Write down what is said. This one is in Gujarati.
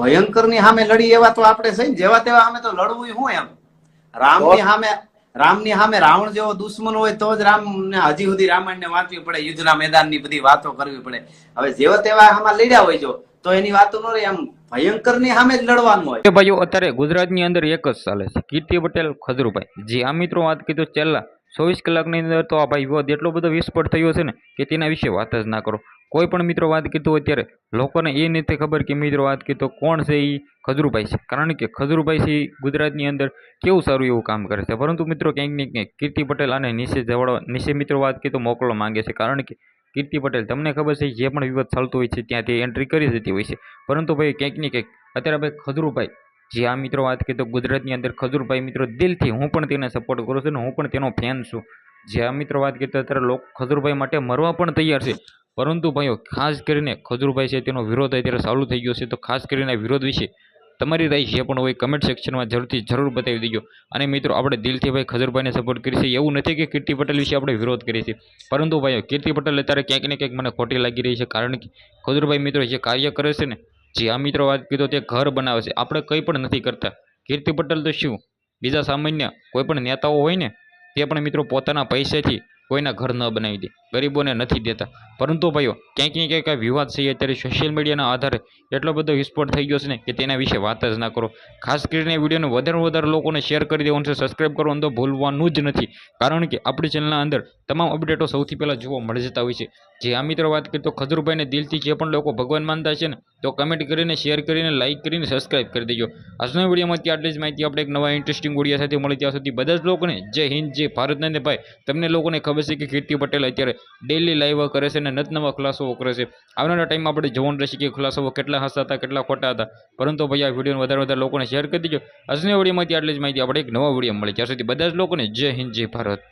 ભયંકરની સામે લડી એવા તો આપણે છે જેવા તેવા સામે તો લડવું હું એમ. રામની સામે રામની સામે રાવણ જેવો દુશ્મન હોય તો જ રામ ને હજી સુધી રામાયણ ને વાંચવી પડે યુદ્ધના મેદાનની બધી વાતો કરવી પડે. હવે જેવા તેવા આમાં લડ્યા હોય જો તો એની વાતો ન રહે એમ ભયંકરની સામે જ લડવાનું હોય. ભાઈઓ અત્યારે ગુજરાતની અંદર એક જ ચાલે છે કીર્તિ પટેલ ખજરુભાઈ. જે આ મિત્રો વાત કીધું છેલ્લા ચોવીસ કલાકની અંદર તો આ ભાઈ વિવાદ એટલો બધો વિસ્ફોટ થયો છે ને કે તેના વિશે વાત જ ના કરો. કોઈ પણ મિત્રો વાત કીધું હોય ત્યારે લોકોને એ નથી ખબર કે મિત્રો વાત કીધો કોણ છે એ ખજરૂભાઈ છે. કારણ કે ખજરુભાઈ છે ગુજરાતની અંદર કેવું સારું એવું કામ કરે છે. પરંતુ મિત્રો ક્યાંક ને ક્યાંક કીર્તિ પટેલ અને નિશે જવડવા નિશે મિત્રો વાત કીધો મોકલવા માંગે છે. કારણ કે કીર્તિ પટેલ તમને ખબર છે જે પણ વિવાદ ચાલતો હોય છે ત્યાં તે એન્ટ્રી કરી દેતી હોય છે. પરંતુ ભાઈ ક્યાંક ને ક્યાંક અત્યારે ભાઈ ખજરુભાઈ જે આ મિત્રો વાત કરીએ તો ગુજરાતની અંદર ખજૂરભાઈ મિત્રો દિલથી હું પણ તેને સપોર્ટ કરું છું અને હું પણ તેનો ફેન છું. જે આ મિત્રો વાત કરીએ તો અત્યારે લોકો ખજૂરભાઈ માટે મરવા પણ તૈયાર છે. પરંતુ ભાઈઓ, ખાસ કરીને ખજૂરભાઈ છે તેનો વિરોધ અત્યારે ચાલુ થઈ ગયો છે. તો ખાસ કરીને વિરોધ વિશે તમારી રાય જે પણ હોય કમેન્ટ સેક્શનમાં જરૂરથી જરૂર બતાવી દેજો. અને મિત્રો, આપણે દિલથી ભાઈ ખજૂરભાઈને સપોર્ટ કરીએ એવું નથી કે કીર્તિ પટેલ વિશે આપણે વિરોધ કરીએ છીએ પરંતુ ભાઈઓ, કીર્તિ પટેલ અત્યારે ક્યાંક ને ક્યાંક મને ખોટી લાગી રહી છે. કારણ કે ખજૂરભાઈ મિત્રો જે કાર્ય કરે છે ને જે આ મિત્રો વાત કીધો તે ઘર બનાવે છે. આપણે કંઈ પણ નથી કરતા. કીર્તિ પટેલ તો શું? બીજા સામાન્ય કોઈ પણ નેતાઓ હોય ને, તે પણ મિત્રો પોતાના પૈસાથી કોઈના ઘર ન બનાવી દે. ગરીબોને નથી દેતા. પરંતુ ભાઈઓ, ક્યાંક ને ક્યાંક વિવાદ છે. અત્યારે સોશિયલ મીડિયાના આધારે એટલો બધો વિસ્ફોટ થઈ ગયો છે ને કે તેના વિશે વાત જ ના કરો. ખાસ કરીને વિડીયોને વધારે વધારે લોકોને શેર કરી દેવાનું છે. સબસ્ક્રાઈબ કરવાનું તો ભૂલવાનું જ નથી. કારણ કે આપણી ચેનલના અંદર તમામ અપડેટો સૌથી પહેલાં જોવા મળી જતા હોય છે. જે આ મિત્રો વાત કરીએ તો ખજુરભાઈને દિલથી જે પણ લોકો ભગવાન માનતા છે ને, તો કમેન્ટ કરીને શેર કરીને લાઇક કરીને સબસ્ક્રાઇબ કરી દેજો. આજના વિડીયોમાં આટલી જ માહિતી. આપણે એક નવા ઇન્ટરેસ્ટિંગ વીડિયો સાથે મળી ત્યાં સુધી બધા જ લોકોને જય હિન્દ, જય ભારત ને ભાઈ. તમને લોકોને ખબર છે કે કીર્તિ પટેલ અત્યારે ડેલી લાઈવ કરે છે અને નત નવા ખુલાસો કરે છે. આવનારા ટાઈમમાં આપણે જોવાનું રહેશે કે ખુલાસાઓ કેટલા હસતા હતા, કેટલા ખોટા હતા. પરંતુ ભાઈ, આ વિડીયોને વધારે વધારે લોકોને શેર કરી દેજો. આજના વિડીયોમાંથી આટલી જ માહિતી. આપણે એક નવા વીડિયો મળે. ત્યાં સુધી બધા જ લોકોને જય હિન્દ, જય ભારત.